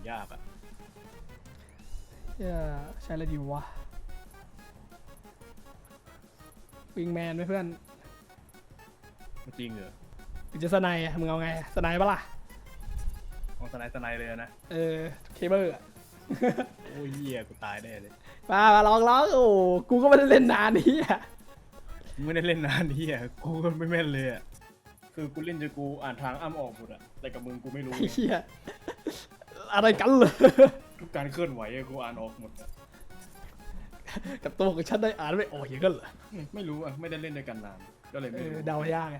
อย่างยากอะเหี้ยใช้อะไรดีวะวิงแมนไหมเพื่อนจริงเหรอหรือจะสไนด์อะมึงเอาไงสไนด์ปะล่ะเอาสไนด์สไนด์เลยนะ เออ เคเบิลอะ โอ้ยเหี้ยกูตายแน่เลยมามาลองลองโอ้กูก็ไม่ได้เล่นนานนี้อะมึงไม่ได้เล่นนานนี่อะกูก็ไม่แม่นเลยอะคือกูเล่นจนกูอ่านทางอ้ำออกหมดอะแต่กับมึงกูไม่รู้ไอ้เหี้ย อะไรกันเลยทุกการเคลื่อนไหวอะกูอ่านออกหมดอะกับตัวของฉันได้อ่านไม่ออกอย่างนั้นเหรออืมไม่รู้อะไม่ได้เล่นด้วยกันนานก็เลยเอไม่อรู้เดายากไง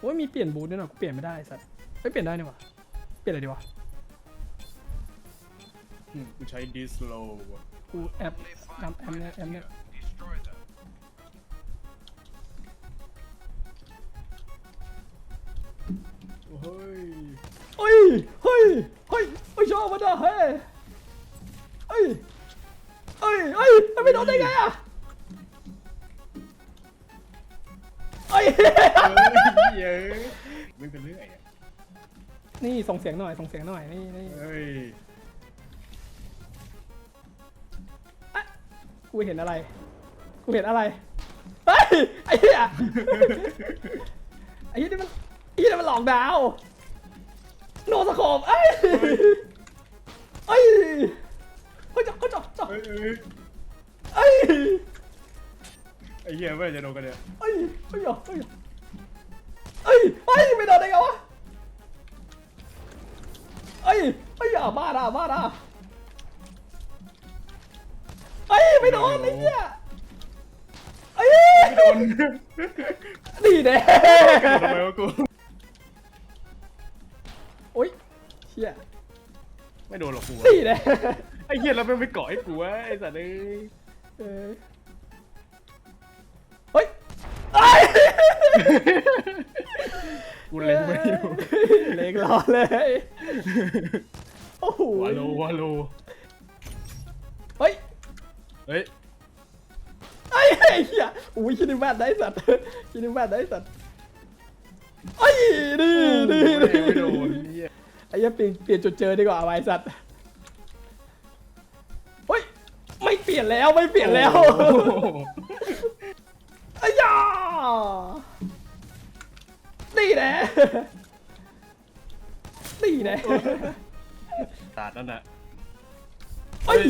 โอ้ยมีเปลี่ยนบูทด้วยเนาะกูเปลี่ยนไม่ได้สัตว์ไม่เปลี่ยนได้นี่หวะเปลี่ยนอะไรดีวะอืมกูใช้ดิสโลว์อะกูแอปนำแอปเนี่ยแอปเนี่ยเฮ้ย เฮ้ยเฮ้ยเฮ้ยไม่ชอบมันอะเฮ้ยเฮ้ยเฮ้ยเฮ้ยมันไม่โดนได้ไงอะเฮ้ยเฮ้ยเย้ยไม่เป็นเรื่อยอะนี่ส่งเสียงหน่อยส่งเสียงหน่อยนี่นี่เฮ้ยกูเห็นอะไรกูเห็นอะไรเฮ้ยไอ้เหี้ยไอ้เหี้ยนี่มันไอ้เหี้ยนี่มันหลอกดาว โนสโคปเอ้ยเอ้ยเฮ้ยจับเฮ้ยจับจับเฮ้ยเฮ้ยเอ้ยไอ้เหี้ยไม่จะโดนกันเนี่ยเอ้ยเอ้ยเอ้ยเอ้ยเอ้ยไม่โดนได้ไงวะเอ้ยเอ้ยอย่าบ้าด่าบ้าด่าเอ้ยไม่โดนไอ้เหี้ยเอ้ยโดน นี่แน่ทำไมวะกู เชี่ยไม่โดนหรอกกูอะนี่แน่ไอ้เหี้ยแล้วมันไปเกาะไอ้กูวะไอ้สัตว์เอ้ยเออเฮ้ยไอ้ยกูเล็งไม่อยู่เล็งรอเลยโอ้โหวาโลวาโลเฮ้ยเฮ้ยไอ้ไอ้เหี้ยอุ้ยคิดถึงแบทได้สัตว์คิดถึงแบทได้สัตว์ไอ้ยนี่นี่ไม่นี่ไม่โดนเหี้ย ไอ้เหี้ยเปลี่ยนเปลี่ยนจุดเจอดีกว่าไว้สัตว์เฮ้ยไม่เปลี่ยนแล้วไม่เปลี่ยนแล้วโอ้โหอ้ยานี่แน่นี่แน่ตาดนั่นน่ะเอ้ย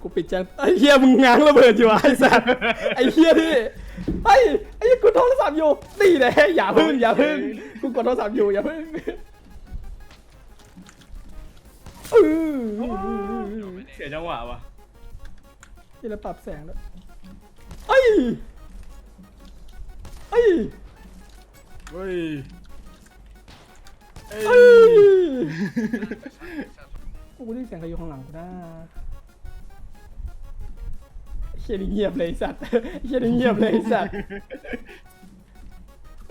กูปิดแจ้งไอ้เฮียมึงง้างระเบิดอยู่อะไอ้สัสไอ้เฮียที่ ไอ้ไอ้เหี้ยกูโทรศัพท์อยู่นี่แน่อย่าพึ่งอย่าพึ่งกูกดโทรศัพท์อยู่อย่าพึ่งเออเสียจังหวะวะนี่เราปรับแสงแล้วเอ้ยเอ้ยเฮ้ยเอ้เอ้ยยกูได้ยินเสียงใครอยู่ข้างหลังกูนะ เฮียนี่เงียบเลยไอ้สัตว์เฮียนี่เงียบเลยไอ้สัตว์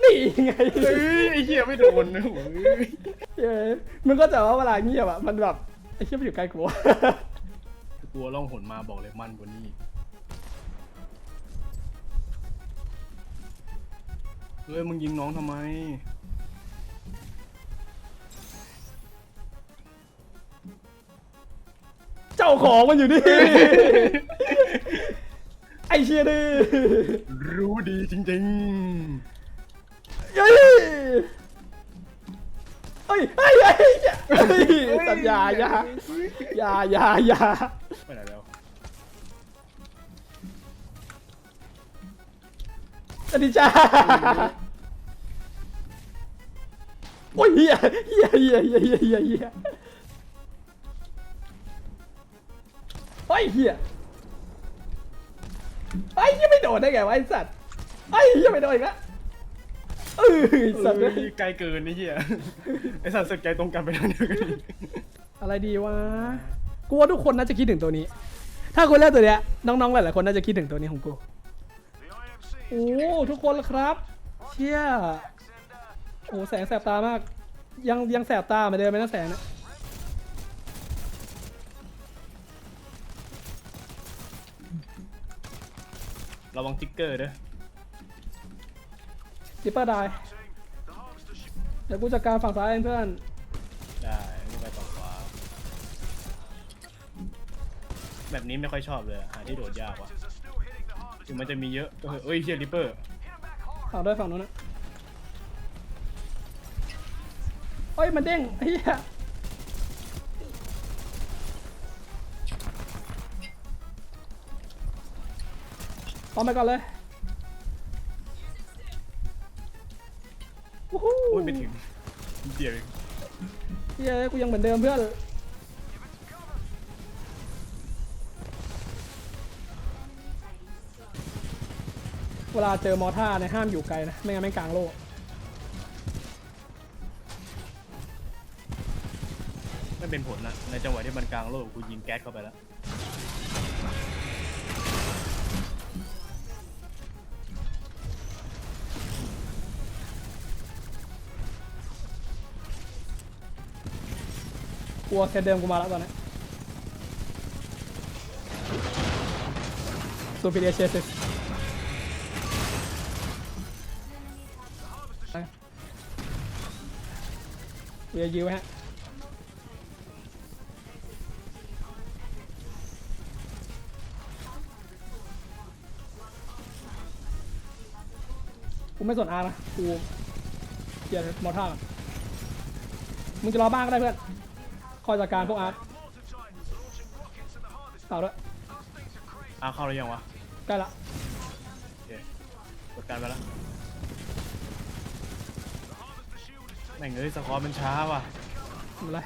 นี่ไงเฮ้ยไอ้เหี้ยไม่โดนนะโอ้ยเฮ้ยมึงก็จะว่าเวลาเงียบอะมันแบบไอ้เฮียมันอยู่ใกล้กู กลัวล่องหนมาบอกเลยมันกว่านี้เฮ้ยมึงยิงน้องทำไม เจ้าของมันอยู่นี่ ไอ้เชี่ยนี่รู้ดีจริงเฮ้ยเฮ้ยเฮ้ยเฮ้ยเฮ้ยสัญญาอย่าอย่าอย่าอย่าๆไปไหนแล้วสวัสดีจ้าโอ้ยเฮียเฮียเฮียเฮียเฮียเฮียเฮียเฮ้ยเฮีย ไอ้ยเฮียไม่โดนได้ไงวะไอ้สัตว์ไอ้ยเฮียไม่โดนอีกแล้วเออไอ้สัตว์เฮ้ยไกลเกินนี่เหี้ยไอ้สัตว์สกใจตรงกันไปทางเดียวกันอีกอะไรดีวะกูว่าทุกคนน่าจะคิดถึงตัวนี้ ถ้าคุณเล่นตัวเนี้ยน้องๆหลายๆคนน่าจะคิดถึงตัวนี้ของกูโอ้ทุกคนครับเชี่ยโอ้แสงแสบตามาก ยังยังแสบตาเหมือนเดิมไหมนะแสงนะ ระวังจิ๊กเกอร์ด้วยจิ๊ปเปอร์ได้เดี๋ยวกูจัดการฝั่งซ้ายเองเพื่อน ได้ไม่ไปฝั่งขวาแบบนี้ไม่ค่อยชอบเลยหาที่โดดยากว่ะถึงมันจะมีเยอะเฮ้ยเฮียริปเปอร์ฝั่งด้วยฝั่งนู้นนะเฮ้ยมันเด้งเฮีย อมไปก่อนเลยวู้ฮู้โอ้ยไม่ถึงเดียวเองเฮียกูยังเหมือนเดิมเพื่อนเวลาเจอมอท่าเนี่ยห้ามอยู่ไกลนะ ไม่งั้นแม่งกลางโลก ไม่เป็นผลนะในจังหวะที่มันกลางโลกกูยิงแก๊สเข้าไปแล้ว กลัวเซตเดิมกูมาแล้วตอนนี้ซูเปอร์เดียเชสเวียยื้อไว้ฮะกูไม่สนอาร์นะกูเกียร์มอท่าก่อนมึงจะรอบ้างก็ได้เพื่อน อยจัดการพวกอาร์ตเต่าด้วยอ้าวเข้าแล้วยังวะใกล้ละโอเคกดการไปแล้วแม่งเอ้ยสกอร์มันช้าว่ะไม่เป็นไร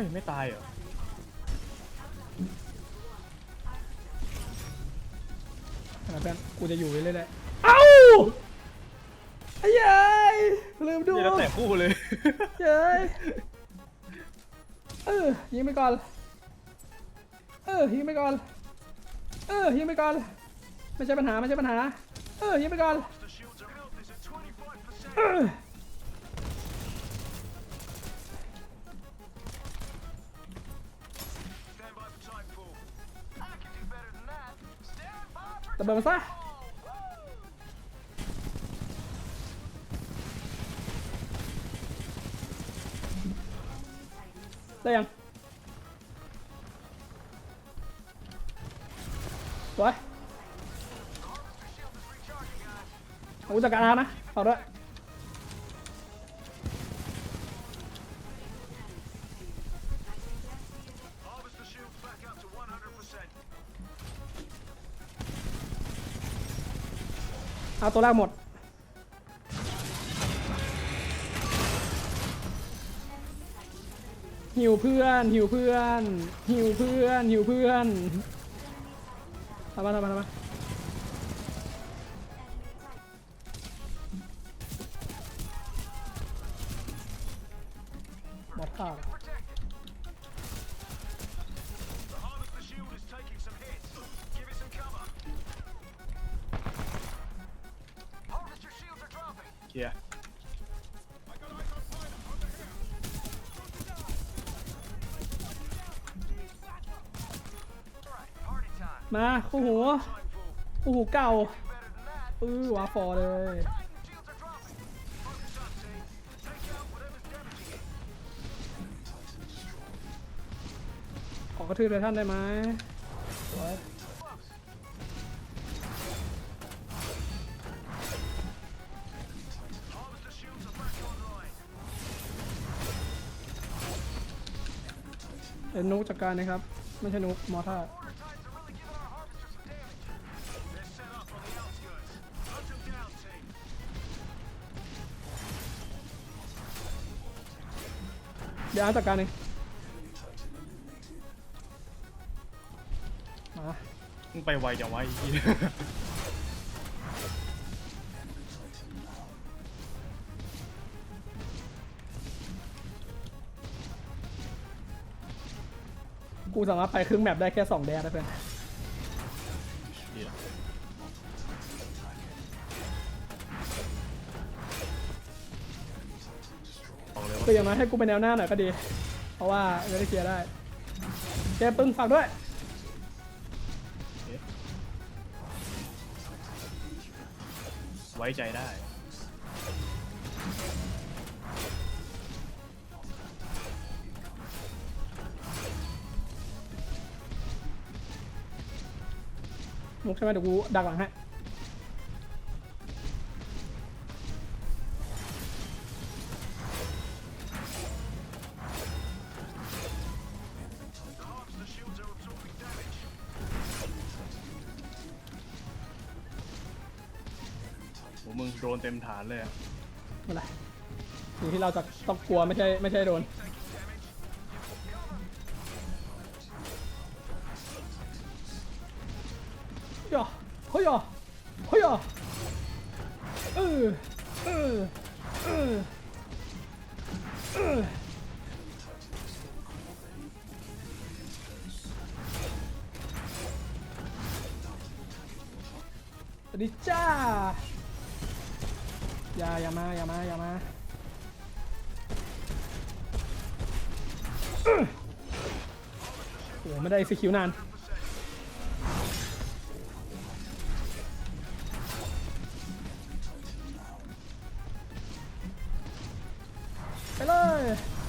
ฮ้ย ไม่ตายเหรอได้เลยเพื่อนกูจะอยู่เรื่อยๆเอ้าไอ้เยัยลืมดูนี่แล้วแต่คู่เลย เย้ยเออยิงไปก่อน เออยิงไปก่อน เออยิงไปก่อน ไม่ใช่ปัญหาไม่ใช่ปัญหา เออยิงไปก่อน เออ ระเบิดมาซะได้ยังสวยเอากูจัดการานะเอาด้วย เอาตัวแรกหมด หิวเพื่อน หิวเพื่อน หิวเพื่อน หิวเพื่อนทำมาทำมาทำมา มาคู่หูคู่หูเก่าอือวาฟอร์เลย ขอกระทืบเลยท่านได้ไหมสวยเป็นนุกจัดการนะครับ ไม่ใช่นุกมอท่า เดี๋ยวอาจัดการเองมามึงไปไวจังวะไอ้เหี้กูสามารถไปครึ่งแมปได้แค่สองแดดนะเพื่อน คืออย่างน้อยให้กูไปแนวหน้าหน่อยก็ดี เพราะว่าไม่ได้เคลียร์ได้เกมปึ้งฝากด้วยไว้ใจได้มุกใช่ไหมเดี๋ยวกูดักหลังให้ มึงโดนเต็มฐานเลยอะไม่เป็นไรสิ่งที่เราจะต้องกลัวไม่ใช่ไม่ใช่โดนย่อเฮ้ยย่อเฮ้ยย่อเออเออเออเออสวัสดีจ้า อย่าอย่ามาอย่ามาอย่ามาโอ้ไม่ได้สกิลนานไปเลย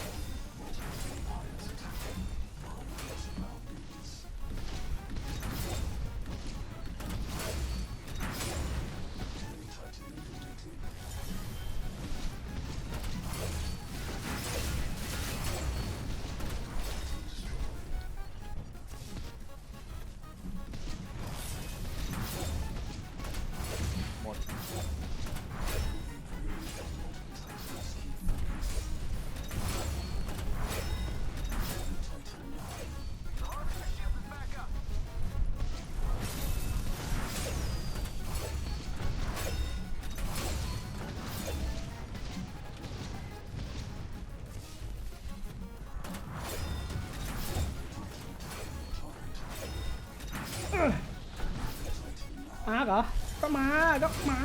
มาก็มา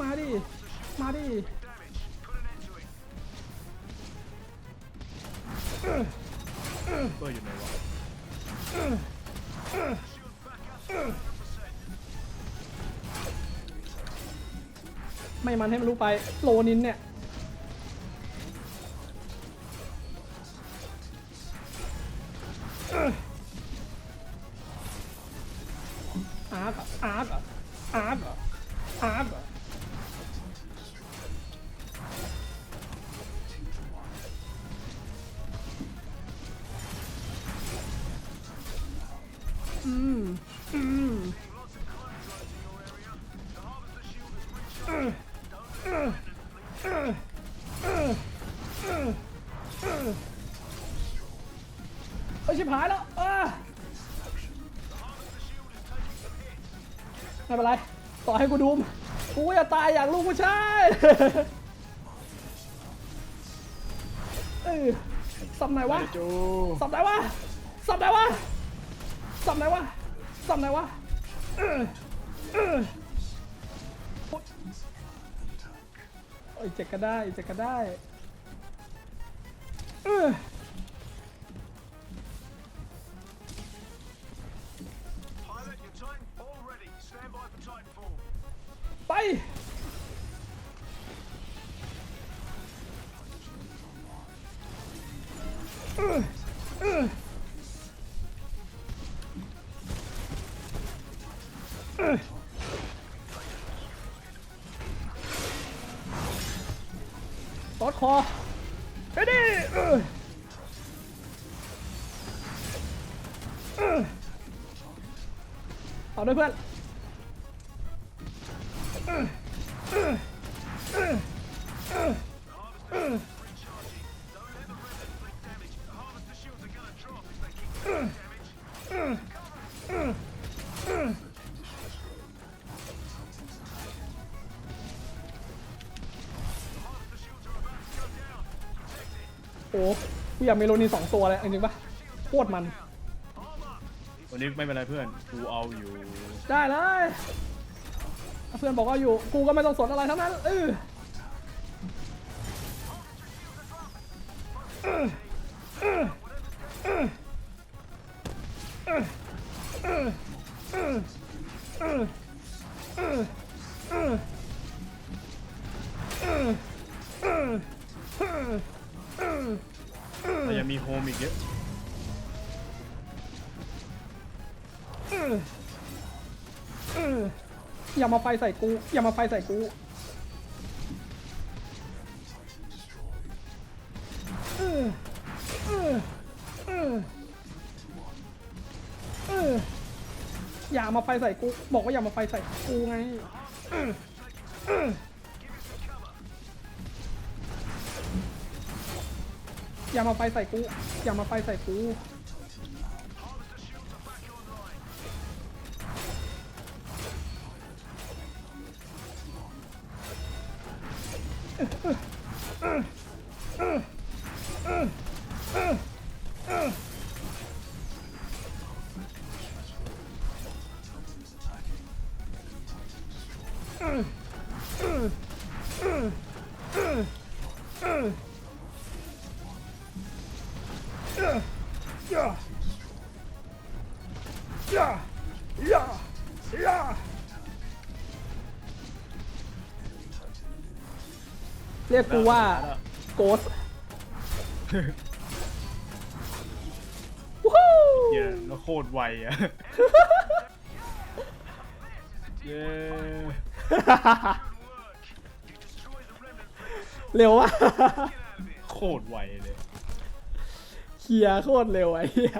มาดิ มาดิเบออยู่ไหนวะไม่มันให้มันรู้ไป โลนินเนี่ย อืมอืมเอ้ยชิบหายแล้วเออไม่เป็นไร ต่อให้กูดูม กูจะตายอย่างลูกผู้ชายเออสับไหนวะจูสับไหนวะ สับไหนวะ สับไหนวะสับไหนวะเออเออโอ้ยเจ็กก็ได้เจ็กก็ได้เออ Pilot, your Titan all ready. Stand by for Titanfall. ไปตอ ดคอไปดิเออเออเอาด้วยเพื่อน โอ้กูอยากมีโรนินสองตัวเลยจริงๆปะโคตรมัน วันนี้ไม่เป็นไรเพื่อน กูเอาอยู่ได้เลยถ้าเพื่อนบอกว่าอยู่ กูก็ไม่ต้องสนอะไรทั้งนั้นเออ嗯 แต่ยังมีโฮมอีกเยอะอย่ามาไฟใส่กู อย่ามาไฟใส่กูอย่ามาไฟใส่กู บอกว่าอย่ามาไฟใส่กูไง อย่ามาไฟใส่กู อย่ามาไฟใส่กู Ja. Ja. Ja. Ja. เรียกกูว่าโกสวู้เหี้ยแล้วโคตรไวอะเย้เร็วว่ะโคตรไวเลย เคลียร์โคตรเร็วไอ้เหี้ย